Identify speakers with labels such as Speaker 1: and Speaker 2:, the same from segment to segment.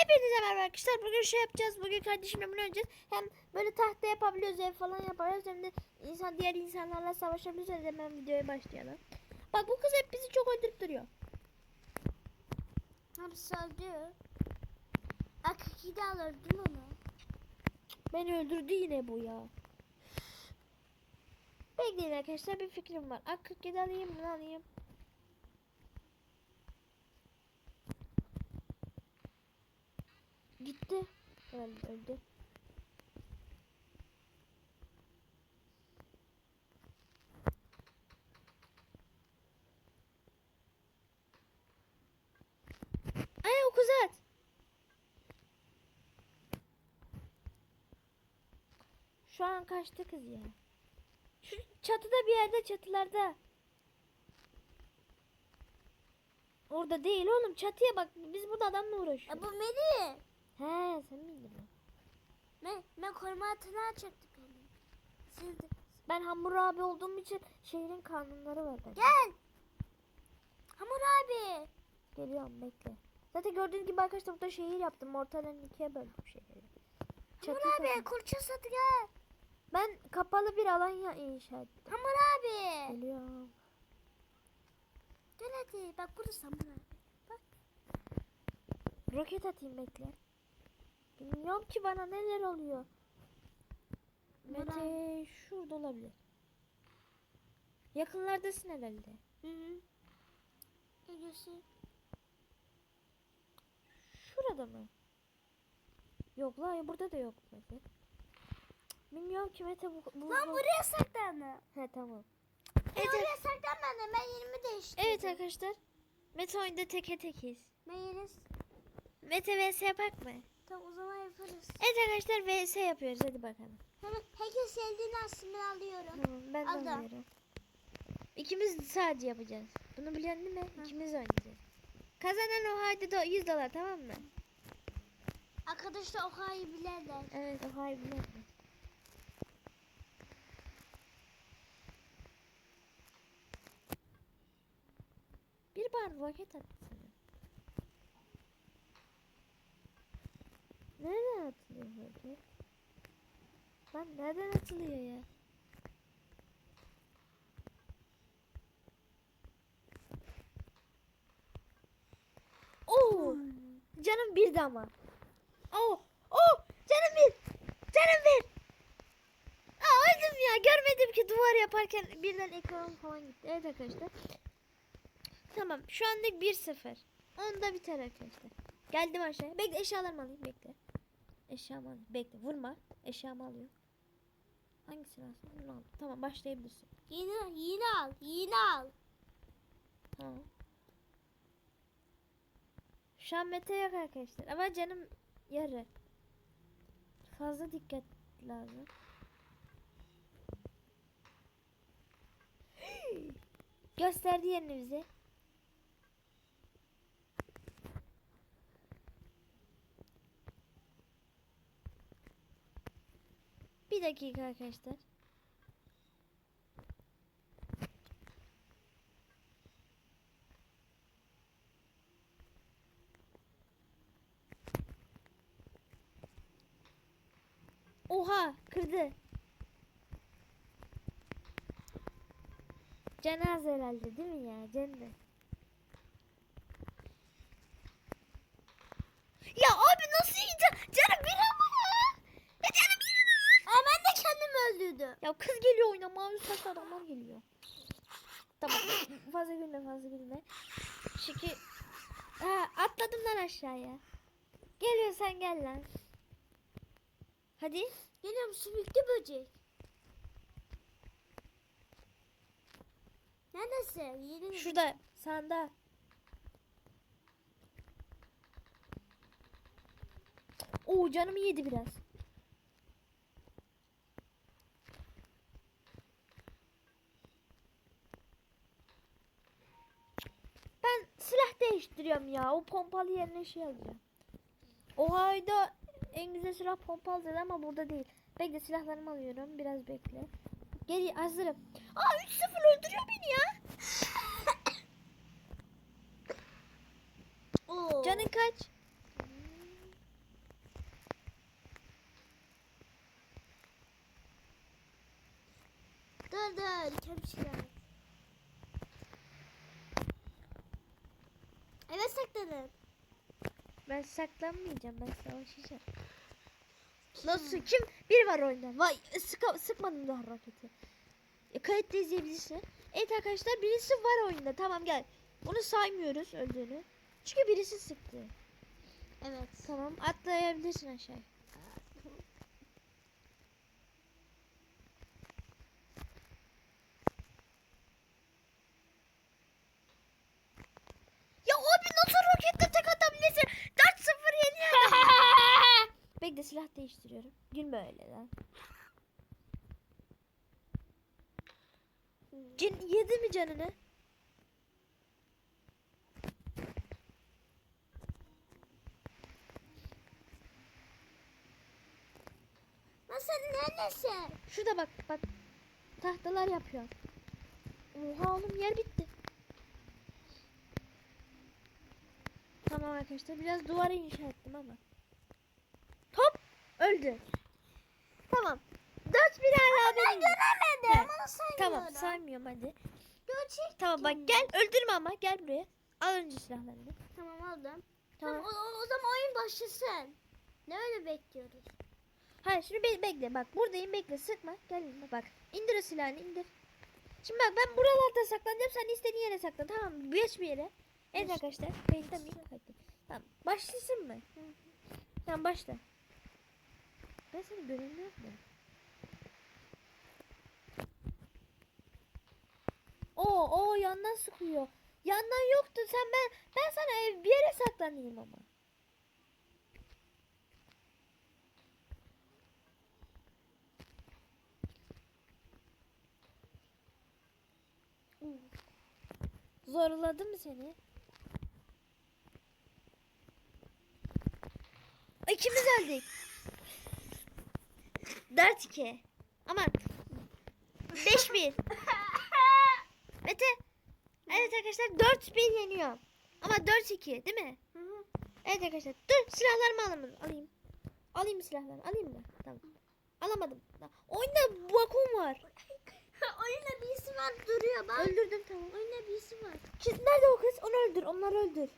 Speaker 1: Hepinize merhaba arkadaşlar. Bugün şey yapacağız. Bugün kardeşimle bunu oynayacağız. Hem böyle tahta yapabiliyoruz, ev falan yaparız. Hem de insan diğer insanlarla savaşabiliyoruz. Hemen videoya başlayalım. Bak bu kız hep bizi çok öldürüp duruyor.
Speaker 2: Hapsi öldü. Akaki de alırdım onu.
Speaker 1: Beni öldürdü yine bu ya. Bekleyin arkadaşlar bir fikrim var. Ak 47 alayım bunu alayım. Gitti. Öldü. öldü. Ay o kuzat. Şu an kaçtı kız ya. Şu çatıda bir yerde çatılarda. Orada değil oğlum çatıya bak biz burada adamla uğraşıyoruz.
Speaker 2: E bu Meli.
Speaker 1: He sen miydin o?
Speaker 2: Ben, ben koruma altına açacaktım beni. Siz de.
Speaker 1: Ben Hamur abi olduğum için şehrin kanunları var bende.
Speaker 2: Gel. Hamur abi.
Speaker 1: Geliyorum bekle. Zaten gördüğünüz gibi arkadaşlar burada şehir yaptım. Ortalarını ikiye böldüm şehri.
Speaker 2: Hamur
Speaker 1: Çatı
Speaker 2: abi kurça satı gel.
Speaker 1: Ben kapalı bir alan ya inşa ettim.
Speaker 2: Hamur abi.
Speaker 1: Geliyorum.
Speaker 2: Gel hadi. Bak burası Hamur abi. Bak.
Speaker 1: Roket atayım bekle. Bilmiyorum ki bana neler oluyor. Mete şurada olabilir. Yakınlardasın herhalde.
Speaker 2: Hı hı. Geliyorsun.
Speaker 1: Şurada mı? Yok la burada da yok Mete. Bilmiyorum ki Mete bu, bu,
Speaker 2: Lan
Speaker 1: bu-
Speaker 2: buraya saklanma.
Speaker 1: He tamam.
Speaker 2: Evet.
Speaker 1: Evet,
Speaker 2: oraya saklanma. Ben yerimi değiştirdim.
Speaker 1: evet arkadaşlar. Mete oyunda teke tekiz.
Speaker 2: Ben yeriz.
Speaker 1: Mete vs yapak mı?
Speaker 2: Tamam o zaman yaparız.
Speaker 1: Evet arkadaşlar vs yapıyoruz hadi bakalım.
Speaker 2: Hemen herkes sevdiğini aslında alıyorum.
Speaker 1: Tamam ben de
Speaker 2: Al da.
Speaker 1: alıyorum. İkimiz sadece yapacağız. Bunu biliyorsun değil mi? İkimiz oynayacağız. Kazanan o do 100 dolar tamam mı?
Speaker 2: Arkadaşlar o hayır bilerler.
Speaker 1: Evet o biliyor musun? Bir bar roket attı Nereden atılıyor roket? Lan nereden atılıyor ya? Oo! Canım bir de ama. Oh! Oh! Canım bir! Canım bir! Aa öldüm ya. Görmedim ki duvar yaparken birden ekranım falan gitti. Evet arkadaşlar. Tamam. Şu anlık 1-0. Onda biter arkadaşlar. Geldim aşağıya. Bekle eşyalarımı alayım. Bekle. Eşyamı alayım. Bekle. Vurma. Eşyamı alıyorum. Hangisini alsın? Bunu al. Tamam başlayabilirsin.
Speaker 2: Yine yine al. Yine al.
Speaker 1: Tamam. Şu an Mete yok arkadaşlar. Ama canım yarı. Fazla dikkat lazım. Gösterdi yerini bize. Bir dakika arkadaşlar. Oha kırdı. Cenaze herhalde değil mi ya? Cennet. Ya abi nasıl yiyeceğim? Canım bir ama ya. Ya canım bir ama.
Speaker 2: Aa, ben de kendimi öldürdüm.
Speaker 1: Ya kız geliyor oyuna mavi saçlı adamlar geliyor. Tamam fazla gülme fazla gülme. Çünkü ha, atladım lan aşağıya. Geliyorsan gel lan. Hadi.
Speaker 2: Geliyorum sümüklü böcek. Neredesin? Yeni
Speaker 1: Şurada sağında. Oo canımı yedi biraz. alacağım ya. O pompalı yerine şey alacağım. O hayda en güzel silah pompalı ama burada değil. Bekle silahlarımı alıyorum. Biraz bekle. Geri hazırım. Aa 3-0 öldürüyor beni ya. Canın kaç?
Speaker 2: Dur dur. Kemşire. Evet saklanın.
Speaker 1: Ben saklanmayacağım. Ben savaşacağım. Nasıl? Kim? Biri var oyunda. Vay sıka, sıkmadım daha roketi. E, kayıtta izleyebilirsin. Evet arkadaşlar birisi var oyunda. Tamam gel. Bunu saymıyoruz öldüğünü. Çünkü birisi sıktı.
Speaker 2: Evet.
Speaker 1: Tamam atlayabilirsin aşağı. Ya abi roketle tek atabilirsin? 4-0 yeniyor. Bekle silah değiştiriyorum. Gülme öyle lan. Cin yedi mi canını?
Speaker 2: Sen neredesin?
Speaker 1: Şurada bak bak. Tahtalar yapıyor. Oha oğlum yer bitti. Tamam arkadaşlar biraz duvarı inşa ettim ama. Hop öldü. Tamam. Dört bir hala benim.
Speaker 2: göremedim.
Speaker 1: He,
Speaker 2: Onu saymıyorum.
Speaker 1: Tamam saymıyorum hadi.
Speaker 2: Gerçek.
Speaker 1: Tamam bak gel öldürme ama gel buraya. Al önce silahlarını.
Speaker 2: Tamam aldım.
Speaker 1: Tamam.
Speaker 2: Tamam. o, o- o zaman oyun başlasın. Ne öyle bekliyoruz?
Speaker 1: Hayır şimdi be- bekle bak buradayım bekle sıkma. Gel bak. İndir o silahını indir. Şimdi bak ben buralarda saklanacağım sen istediğin yere saklan tamam mı? Geç bir yere. Evet arkadaşlar. Kayıtta mıyım? Başlasın mı? Tamam başla. Ben seni göremiyorum da. Oo o yandan sıkıyor. Yandan yoktu sen ben ben sana ev bir yere saklanayım ama. Zorladı mı seni? İkimiz öldük. 4-2. Aman. 5-1. Mete. Evet arkadaşlar 4-1 yeniyor. Ama 4-2 değil mi?
Speaker 2: Hı hı.
Speaker 1: Evet arkadaşlar. Dur silahlarımı alayım. Alayım. Alayım mı silahlarımı? Alayım mı? Tamam. Alamadım. Oyunda vakum var.
Speaker 2: Oyunda birisi var duruyor bak.
Speaker 1: Öldürdüm tamam.
Speaker 2: Oyunda birisi var.
Speaker 1: Kız nerede o kız? Onu öldür. Onları öldür.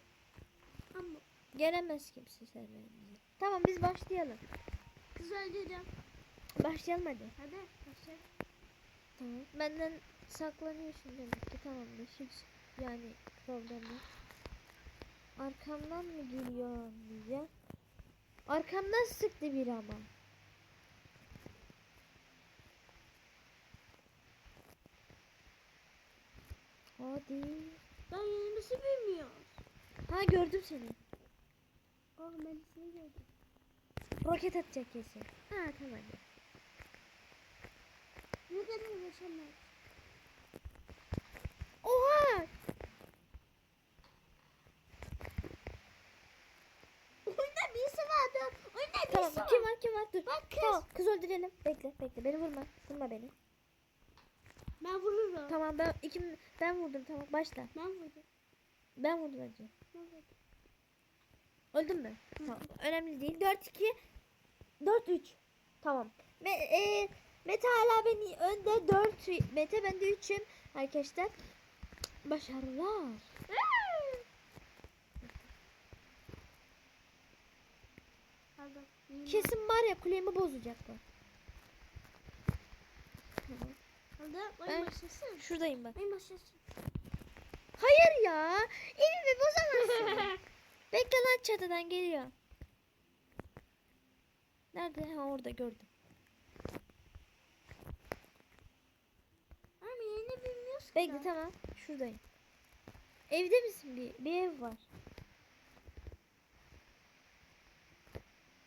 Speaker 1: Gelemez kimse serverimize. Tamam biz başlayalım.
Speaker 2: kız öldürdüm.
Speaker 1: Başlayalım hadi.
Speaker 2: Hadi başla.
Speaker 1: Tamam. Benden saklanıyorsun demek ki tamamdır. Hiç yani problem yok. Arkamdan mı geliyor diyeceğim. Arkamdan sıktı bir ama. Hadi.
Speaker 2: Ben yenilmesi bilmiyorum.
Speaker 1: Ha gördüm seni.
Speaker 2: Oh ben seni gördüm.
Speaker 1: Roket atacak kesin. Ha tamam.
Speaker 2: Ne kadar yaşamlar.
Speaker 1: Oha!
Speaker 2: Oyunda birisi var dur. Oyunda birisi
Speaker 1: Tamam
Speaker 2: var.
Speaker 1: kim var kim var dur.
Speaker 2: Bak kız.
Speaker 1: Tamam kız öldürelim. Bekle bekle beni vurma. Vurma beni.
Speaker 2: Ben vururum.
Speaker 1: Tamam ben ikim ben vurdum tamam başla.
Speaker 2: Ben vururum.
Speaker 1: Ben vurdum önce.
Speaker 2: Ben vururum.
Speaker 1: Öldün mü? Tamam. Önemli değil. 4 2 4 3. Tamam. Me e, Mete hala beni önde 4 Mete ben de 3'üm arkadaşlar. Başarılar. Kesin var ya kulemi bozacak bu. Ben-. Şuradayım
Speaker 2: başlasın.
Speaker 1: Hayır ya. Evimi bozamazsın. Bekle lan çatıdan geliyor. Nerede? Ha orada gördüm.
Speaker 2: Ama yerini bilmiyoruz ki.
Speaker 1: Bekle tamam. Şuradayım. Evde misin bir? Bir ev var.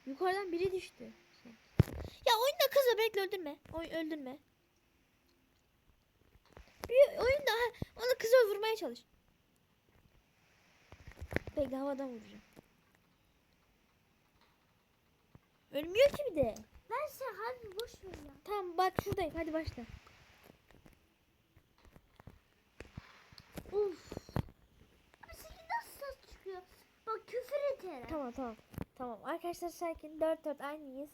Speaker 1: Yukarıdan biri düştü. Ya oyunda kızı bekle öldürme. Oy öldürme. Bir oyunda onu kızı vurmaya çalış. Bekle havadan vuracağım. Ölmüyor ki bir de.
Speaker 2: Verse hadi boş ver ya.
Speaker 1: Tamam bak şuradayım hadi başla.
Speaker 2: Uf. Abi senin nasıl ses çıkıyor? Bak küfür ederim.
Speaker 1: Tamam tamam. Tamam arkadaşlar sakin 4 4 aynıyız.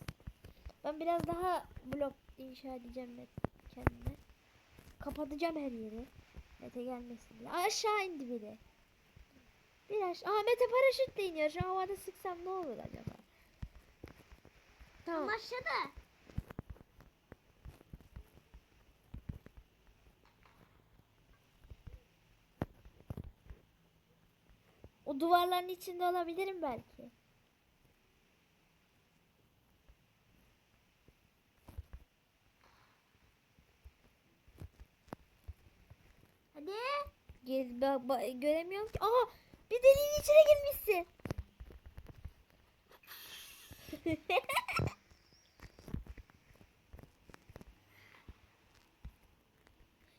Speaker 1: Ben biraz daha blok inşa edeceğim ben kendime. Kapatacağım her yeri. Mete gelmesin diye. Aşağı indi biri. Bir aşağı. Aa Mete paraşütle iniyor. Şu havada sıksam ne olur acaba? Tamam.
Speaker 2: Başladı.
Speaker 1: O duvarların içinde olabilirim belki.
Speaker 2: Hadi.
Speaker 1: Gez, bak, bak, göremiyorum ki. Aa bir deliğin içine girmişsin.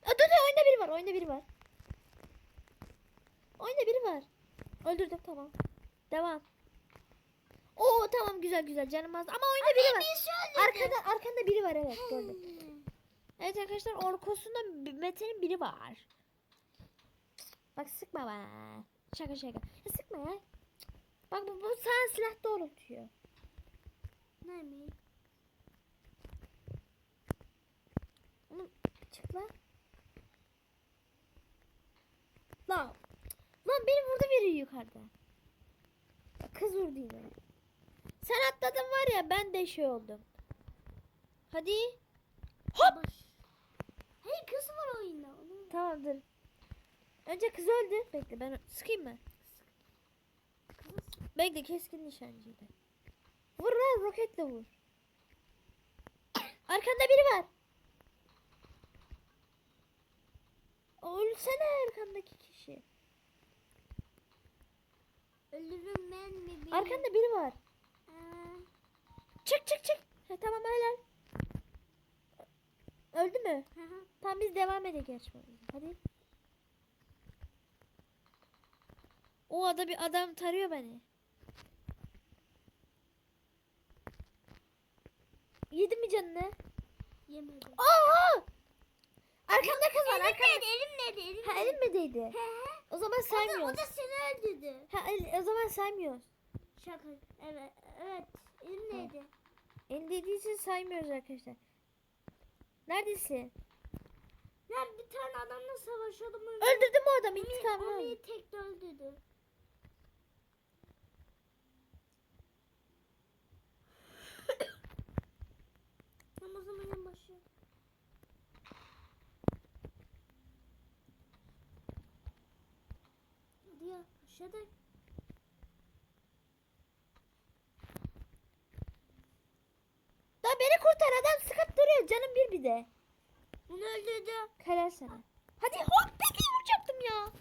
Speaker 1: Dur dur oyunda biri var oyunda biri var. Oyunda biri var. Öldürdüm tamam. Devam. Oo tamam güzel güzel canım az ama oyunda biri var. Arkada arkanda biri var evet gördüm. Evet arkadaşlar orkosunda Mete'nin biri var. Bak sıkma bana. Şaka şaka. Ya sıkma ya. Bak bu, bu sana silah doğrultuyor.
Speaker 2: Ne mi?
Speaker 1: Oğlum çık lan. Lan. Lan beni vurdu biri yukarıda. Kız vurdu yine. Sen atladın var ya ben de şey oldum. Hadi. Hop.
Speaker 2: Hey kız var oyunda. Onu-
Speaker 1: Tamam dur. Önce kız öldü. Bekle ben sıkayım mı? Bekle keskin nişancıydı. Vur lan roketle vur. Arkanda biri var. Ölsene arkandaki kişi.
Speaker 2: Ölürüm ben mi? bilmiyorum.
Speaker 1: Arkanda biri var.
Speaker 2: Aa,
Speaker 1: Çık çık çık. Ha, tamam helal. Öldü mü?
Speaker 2: hı hı.
Speaker 1: Tamam biz devam edelim. Hadi. O ada bir adam tarıyor beni. Yedi mi canını?
Speaker 2: Yemedim.
Speaker 1: Aa! Arkanda kız var.
Speaker 2: Elim nerede? Elim nerede? Elim
Speaker 1: Ha elin mi değdi?
Speaker 2: He he.
Speaker 1: O zaman
Speaker 2: O da, o
Speaker 1: saymıyoruz.
Speaker 2: da seni öldürdü.
Speaker 1: Ha el, o zaman saymıyoruz.
Speaker 2: Şaka. Evet. Evet. Elim nerede?
Speaker 1: Elin değdiği için saymıyoruz arkadaşlar. Neredesin?
Speaker 2: Ben bir tane adamla savaşıyordum.
Speaker 1: Öldürdüm o adamı.
Speaker 2: onu,
Speaker 1: İntikamını
Speaker 2: onu
Speaker 1: aldım.
Speaker 2: tek de öldürdü. Tam o zaman en başı. Hadi aşağıda.
Speaker 1: Da beni kurtar adam sıkıp duruyor. Canım bir bir de.
Speaker 2: Onu öldürdü.
Speaker 1: Helal sana. Hadi hop peki vuracaktım ya.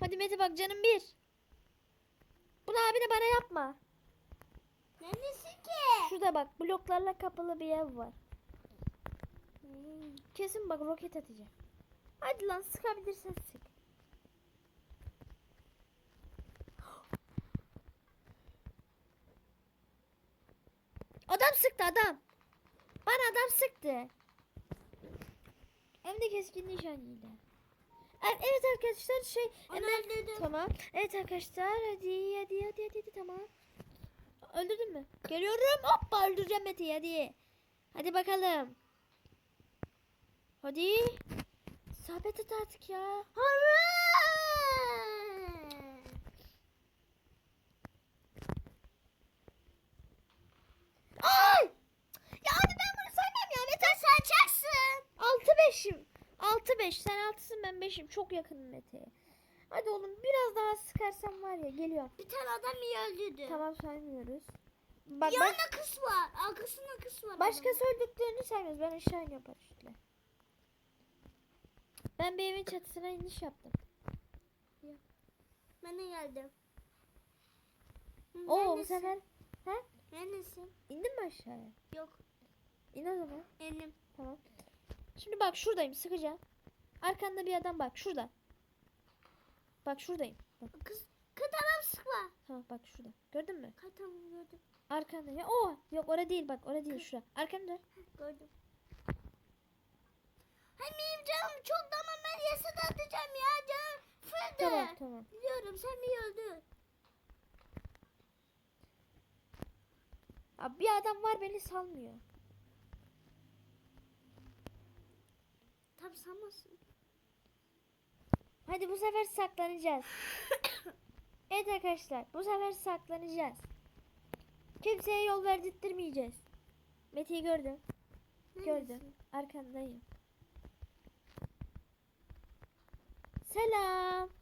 Speaker 1: Hadi Mete bak canım bir. Bunu abine bana yapma.
Speaker 2: Neredesin ki?
Speaker 1: Şurada bak bloklarla kapalı bir ev var. Kesin bak roket atacak. Hadi lan sıkabilirsen sık. Adam sıktı adam. Bana adam sıktı. Hem de keskin nişancıydı. E- Evet arkadaşlar şey
Speaker 2: Onu
Speaker 1: hemen
Speaker 2: öldürdüm.
Speaker 1: tamam. Evet arkadaşlar hadi hadi hadi hadi, hadi tamam. Öldürdün mü? Geliyorum. Hoppa öldüreceğim Mete'yi hadi. Hadi bakalım. Hadi. Sabit et artık ya. Ay! Ya hadi ben bunu saymam ya. Mete sayacaksın. 6 5'im. 6 5. Sen 6'sın ben 5'im. Çok yakınım Mete'ye. Hadi oğlum biraz daha sıkarsam var ya geliyor.
Speaker 2: Bir tane adam iyi öldürdü.
Speaker 1: Tamam saymıyoruz. Bak, bak
Speaker 2: Yanında kız var. Arkasında kız var.
Speaker 1: başka söylediklerini saymıyoruz. Ben aşağı iniyorum paraşütle. Ben bir evin çatısına iniş yaptım.
Speaker 2: Ben de geldim.
Speaker 1: Oo bu sefer?
Speaker 2: Neredesin?
Speaker 1: İndin mi aşağıya?
Speaker 2: Yok.
Speaker 1: İn o zaman.
Speaker 2: Elim.
Speaker 1: Tamam. Şimdi bak şuradayım sıkacağım. Arkanda bir adam bak şurada. Bak şuradayım. Bak
Speaker 2: Kız. Adam sıkma.
Speaker 1: tamam bak şurada. Gördün mü?
Speaker 2: Kız tamam gördüm.
Speaker 1: Arkanda. Ya o yok orada değil bak orada değil şurada. Arkanda.
Speaker 2: Gördüm. Hay benim canım çok ama ben yasada atacağım ya canım. Fırdı.
Speaker 1: Tamam tamam.
Speaker 2: Biliyorum sen beni öldür.
Speaker 1: Abi bir adam var beni salmıyor.
Speaker 2: Tam sanmasın.
Speaker 1: Hadi bu sefer saklanacağız. evet arkadaşlar bu sefer saklanacağız. Kimseye yol verdirtmeyeceğiz. Mete'yi gördüm. Gördüm. Arkandayım. Selam.